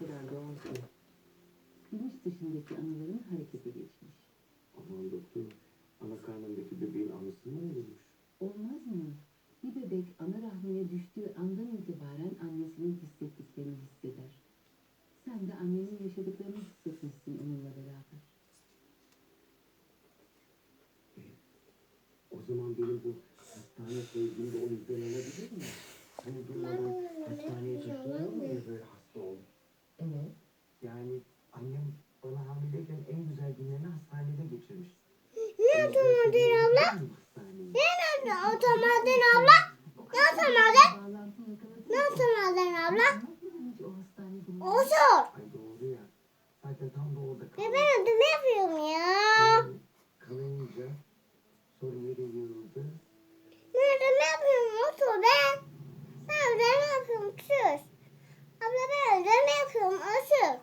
kadar doğal ki. Bilinç dışındaki anıların harekete geçmiş. Aman doktor, ana karnındaki bebeğin anısı mı olurmuş? Olmaz mı? Bir bebek ana rahmine düştüğü andan itibaren annesinin hissettiklerini hisseder. Sen de annenin yaşadıklarını hissetmişsin onunla beraber. O zaman benim bu hastane sevgim de o yüzden olabilir mi? Hani durmadan hastaneye taşınıyor mu böyle. Yani annem bana hamileyken en güzel günlerini hastanede geçirmiş. Ne otomadın abla? Ne otomadın abla? Ne yakaladın. Ne otomadın abla? Otur. Ay doğru ya. Zaten tam da orada Ya kaldım. ben ödeme yapıyorum ya. Kalınca sonra yere yığıldı. Ben ödeme yapıyorum otur ben. Ben ödeme yapıyorum otur. Abla ben ödeme yapıyorum otur.